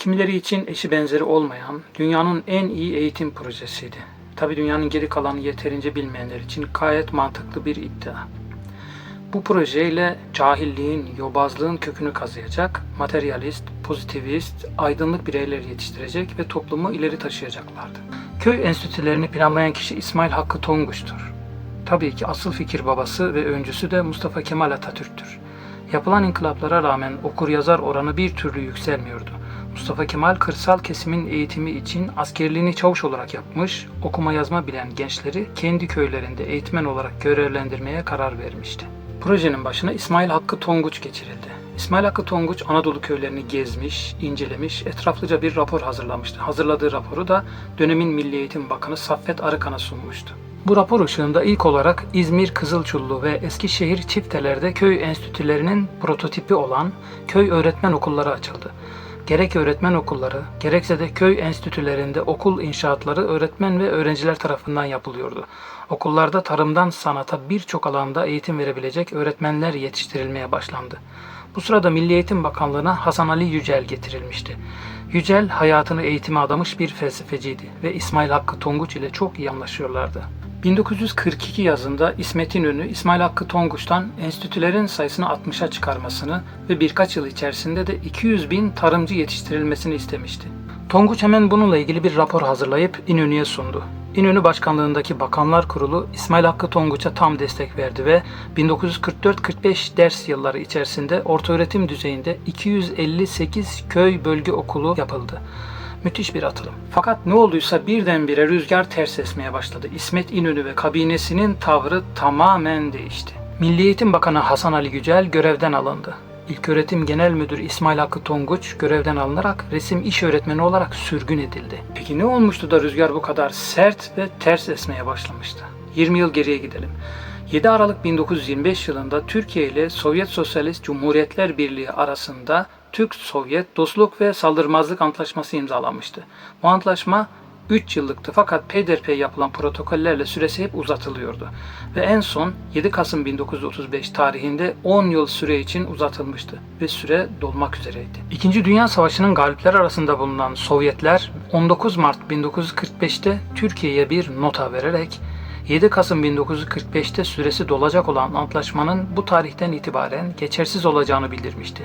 Kimileri için eşi benzeri olmayan dünyanın en iyi eğitim projesiydi. Tabi dünyanın geri kalanı yeterince bilmeyenler için gayet mantıklı bir iddia. Bu projeyle cahilliğin, yobazlığın kökünü kazıyacak, materyalist, pozitivist, aydınlık bireyler yetiştirecek ve toplumu ileri taşıyacaklardı. Köy enstitülerini planlayan kişi İsmail Hakkı Tonguç'tur. Tabii ki asıl fikir babası ve öncüsü de Mustafa Kemal Atatürk'tür. Yapılan inkılaplara rağmen okur yazar oranı bir türlü yükselmiyordu. Mustafa Kemal kırsal kesimin eğitimi için askerliğini çavuş olarak yapmış, okuma yazma bilen gençleri kendi köylerinde eğitmen olarak görevlendirmeye karar vermişti. Projenin başına İsmail Hakkı Tonguç geçirildi. İsmail Hakkı Tonguç Anadolu köylerini gezmiş, incelemiş, etraflıca bir rapor hazırlamıştı. Hazırladığı raporu da dönemin Milli Eğitim Bakanı Saffet Arıkan'a sunmuştu. Bu rapor ışığında ilk olarak İzmir, Kızılçullu ve Eskişehir çiftelerde köy enstitülerinin prototipi olan köy öğretmen okulları açıldı. Gerek öğretmen okulları, gerekse de köy enstitülerinde okul inşaatları öğretmen ve öğrenciler tarafından yapılıyordu. Okullarda tarımdan sanata birçok alanda eğitim verebilecek öğretmenler yetiştirilmeye başlandı. Bu sırada Milli Eğitim Bakanlığı'na Hasan Ali Yücel getirilmişti. Yücel hayatını eğitime adamış bir felsefeciydi ve İsmail Hakkı Tonguç ile çok iyi anlaşıyorlardı. 1942 yazında İsmet İnönü, İsmail Hakkı Tonguç'tan enstitülerin sayısını 60'a çıkarmasını ve birkaç yıl içerisinde de 200 bin tarımcı yetiştirilmesini istemişti. Tonguç hemen bununla ilgili bir rapor hazırlayıp İnönü'ye sundu. İnönü Başkanlığındaki Bakanlar Kurulu İsmail Hakkı Tonguç'a tam destek verdi ve 1944-45 ders yılları içerisinde ortaöğretim düzeyinde 258 köy bölge okulu yapıldı. Müthiş bir atılım. Fakat ne olduysa birdenbire rüzgar ters esmeye başladı. İsmet İnönü ve kabinesinin tavrı tamamen değişti. Milli Eğitim Bakanı Hasan Ali Gücel görevden alındı. İlköğretim Genel Müdürü İsmail Hakkı Tonguç görevden alınarak resim iş öğretmeni olarak sürgün edildi. Peki ne olmuştu da rüzgar bu kadar sert ve ters esmeye başlamıştı? 20 yıl geriye gidelim. 7 Aralık 1925 yılında Türkiye ile Sovyet Sosyalist Cumhuriyetler Birliği arasında Türk-Sovyet Dostluk ve Saldırmazlık Antlaşması imzalanmıştı. Bu antlaşma 3 yıllıktı fakat peyderpey yapılan protokollerle süresi hep uzatılıyordu. Ve en son 7 Kasım 1935 tarihinde 10 yıl süre için uzatılmıştı ve süre dolmak üzereydi. İkinci Dünya Savaşı'nın galipler arasında bulunan Sovyetler 19 Mart 1945'te Türkiye'ye bir nota vererek 7 Kasım 1945'te süresi dolacak olan antlaşmanın bu tarihten itibaren geçersiz olacağını bildirmişti.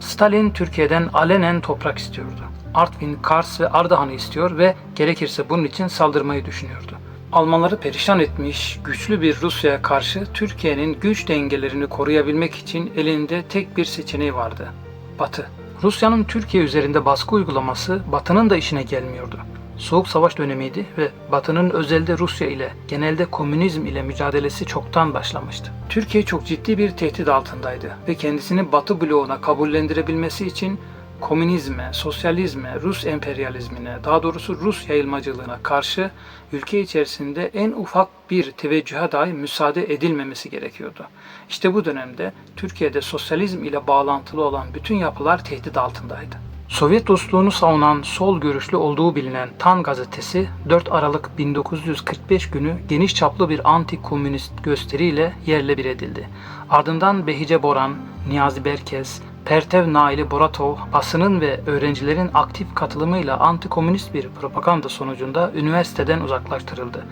Stalin Türkiye'den alenen toprak istiyordu. Artvin, Kars ve Ardahan'ı istiyor ve gerekirse bunun için saldırmayı düşünüyordu. Almanları perişan etmiş güçlü bir Rusya'ya karşı Türkiye'nin güç dengelerini koruyabilmek için elinde tek bir seçeneği vardı. Batı. Rusya'nın Türkiye üzerinde baskı uygulaması Batı'nın da işine gelmiyordu. Soğuk Savaş dönemiydi ve Batı'nın özelde Rusya ile genelde komünizm ile mücadelesi çoktan başlamıştı. Türkiye çok ciddi bir tehdit altındaydı ve kendisini Batı bloğuna kabullendirebilmesi için komünizme, sosyalizme, Rus emperyalizmine, daha doğrusu Rus yayılmacılığına karşı ülke içerisinde en ufak bir teveccühe dahi müsaade edilmemesi gerekiyordu. İşte bu dönemde Türkiye'de sosyalizm ile bağlantılı olan bütün yapılar tehdit altındaydı. Sovyet dostluğunu savunan sol görüşlü olduğu bilinen Tan gazetesi 4 Aralık 1945 günü geniş çaplı bir anti-komünist gösteriyle yerle bir edildi. Ardından Behice Boran, Niyazi Berkez, Pertev Naili Boratov basının ve öğrencilerin aktif katılımıyla anti-komünist bir propaganda sonucunda üniversiteden uzaklaştırıldı.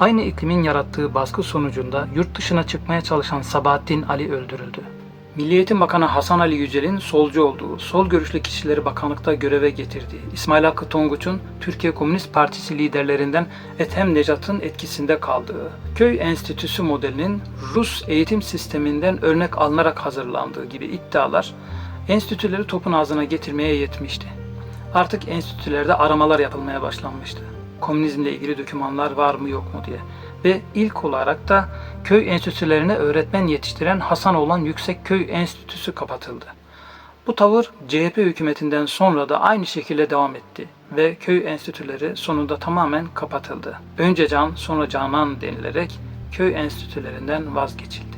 Aynı iklimin yarattığı baskı sonucunda yurt dışına çıkmaya çalışan Sabahattin Ali öldürüldü. Milli Eğitim Bakanı Hasan Ali Yücel'in solcu olduğu, sol görüşlü kişileri bakanlıkta göreve getirdiği, İsmail Hakkı Tonguç'un Türkiye Komünist Partisi liderlerinden Ethem Necat'ın etkisinde kaldığı, köy enstitüsü modelinin Rus eğitim sisteminden örnek alınarak hazırlandığı gibi iddialar enstitüleri topun ağzına getirmeye yetmişti. Artık enstitülerde aramalar yapılmaya başlanmıştı. Komünizmle ilgili dokümanlar var mı yok mu diye. Ve ilk olarak da köy enstitülerine öğretmen yetiştiren Hasanoğlan Yüksek Köy Enstitüsü kapatıldı. Bu tavır CHP hükümetinden sonra da aynı şekilde devam etti ve köy enstitüleri sonunda tamamen kapatıldı. Önce can sonra canan denilerek köy enstitülerinden vazgeçildi.